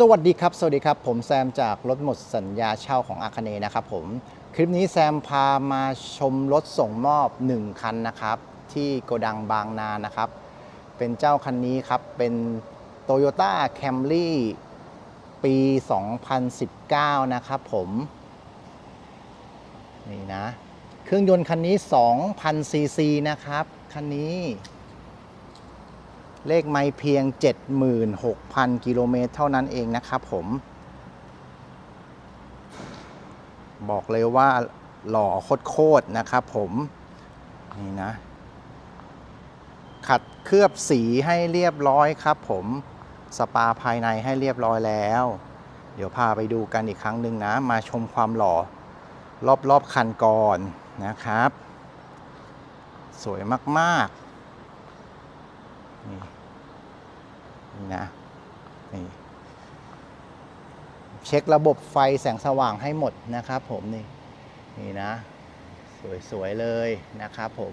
สวัสดีครับ สวัสดีครับ ผมแซมจากรถหมดสัญญาเช่าของอาคเนนะครับผม คลิปนี้แซมพามาชมรถส่งมอบ 1 คันนะครับ ที่โกดังบางนานะครับ เป็นเจ้าคันนี้ครับ เป็น Toyota Camry ปี 2019 นะครับผม นี่นะ เครื่องยนต์คันนี้ 2,000ซีซีนะครับ คันนี้ เลขไม่เพียง 76,000 กิโลเมตรเท่านั้นเองนะครับผม บอกเลยว่าหล่อโคตรๆนะครับผม นี่นะ ขัดเคลือบสีให้เรียบร้อยครับผม สปาภายในให้เรียบร้อยแล้ว เดี๋ยวพาไปดูกันอีกครั้งหนึ่งนะ มาชมความหล่อ รอบๆคันก่อนนะครับ สวยมาก ๆ นี่ นะนี่เช็คระบบไฟแสงสว่างให้หมดนะครับผมนี่นี่นะ สวย ๆ เลยนะครับผม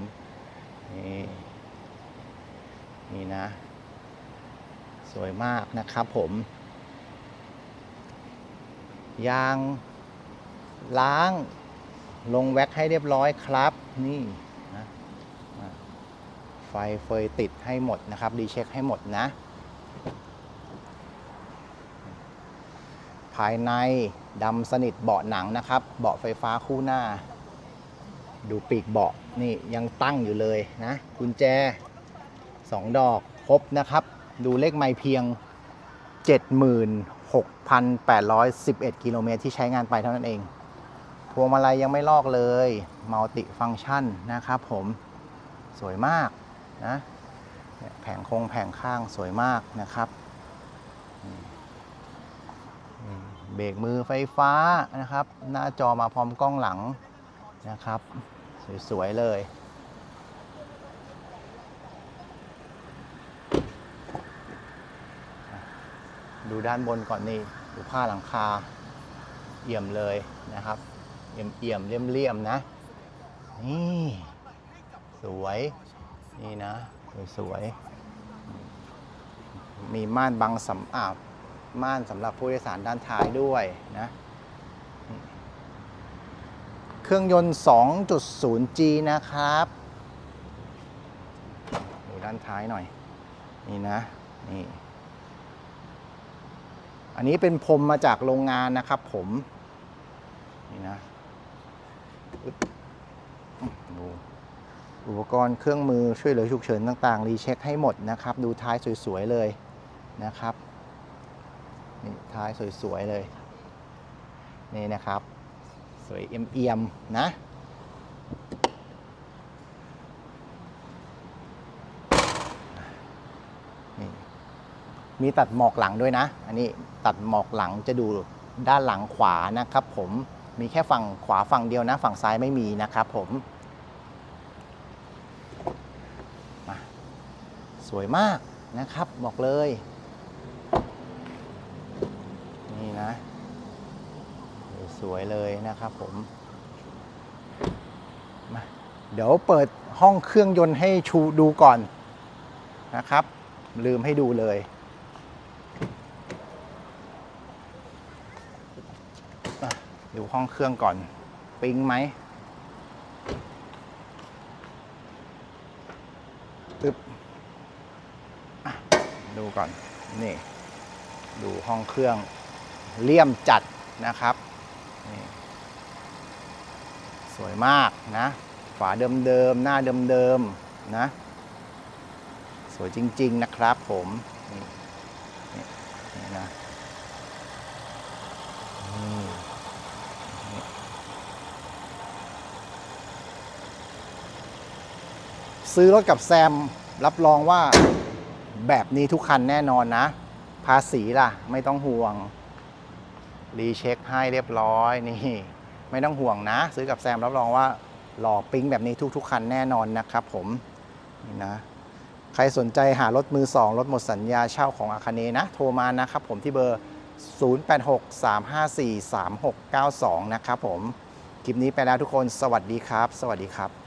นี่นี่นะ สวยมากนะครับผม ยางล้างลงแว็กให้เรียบร้อยครับ นี่นะไฟเฟยติดให้หมดนะครับ ดีเช็คให้หมดนะ ภายในดำสนิทเบาะหนังนะครับ เบาะไฟฟ้าคู่หน้า ดูปีกเบาะนี่ยังตั้งอยู่เลยนะกุญแจ 2 ดอกครบนะครับ ดูเลขไม่เพียง 76,811 กิโลเมตรที่ใช้งานไปเท่านั้นเองพวงมาลัยยังไม่ลอกเลยมัลติฟัง c t ชันนะครับผมสวยมากนะแผงคงแผงข้างสวยมากนะครับนี่นี่ เบรกมือไฟฟ้านะครับ หน้าจอมาพร้อมกล้องหลังนะครับ สวย ๆ เลยดูด้านบนก่อนนี่ดูผ้าหลังคา เอี่ยมเลยนะครับ เอี่ยมเอี่ยมเลี่ยมเลี่ยมๆนะ นี่ สวยนี่นะ สวยสวยๆมีม่านบังสำอาบ ม่านสำหรับผู้โดยสารด้านท้ายด้วยนะเครื่องยนต์ 2.0G นะครับดูด้านท้ายหน่อย นี่นะ นี่ อันนี้เป็นพรมมาจากโรงงานนะครับผม นี่นะดูอุปกรณ์เครื่องมือช่วยเหลือฉุกเฉินต่างๆ รีเช็คให้หมดนะครับ ดูท้ายสวย ๆ เลยนะครับ นี่ท้ายสวยๆเลย นี่นะครับ สวยเอี่ยมๆนะนี่มีตัดหมอกหลังด้วยนะ อันนี้ตัดหมอกหลังจะดูด้านหลังขวานะครับผม มีแค่ฝั่งขวาฝั่งเดียวนะ ฝั่งซ้ายไม่มีนะครับผมมาสวยมากนะครับบอกเลย นี่นะ ส วยเลยนะครับผมมาเดี๋ยวเปิดห้องเครื่องยนต์ให้ชูดูก่อนนะครับ ลืมให้ดูเลย ดูห้องเครื่องก่อน ปิ๊งไหมตึ๊บดูก่อน นี่ ดูห้องเครื่องเลี่ยมจัดนะครับ สวยมากนะ ฝาเดิมๆ หน้าเดิมๆ นะ สวยจริงๆนะครับผมนี่นี่นี่นะนี่ซื้อรถกับแซมรับรองว่าแบบนี้ทุกคันแน่นอนนะ ภาษีล่ะ ไม่ต้องห่วง รีเช็คให้เรียบร้อยนี่ ไม่ต้องห่วงนะ ซื้อกับแซมรับรองว่าหล่อปิ๊งแบบนี้ทุก ๆ คันแน่นอนนะครับผมนี่นะใครสนใจหารถมือ 2 รถหมดสัญญาเช่าของอาคาเนนะ โทรมานะครับผมที่เบอร์ 0863543692 นะครับผม คลิปนี้ไปแล้วทุกคนสวัสดีครับ สวัสดีครับ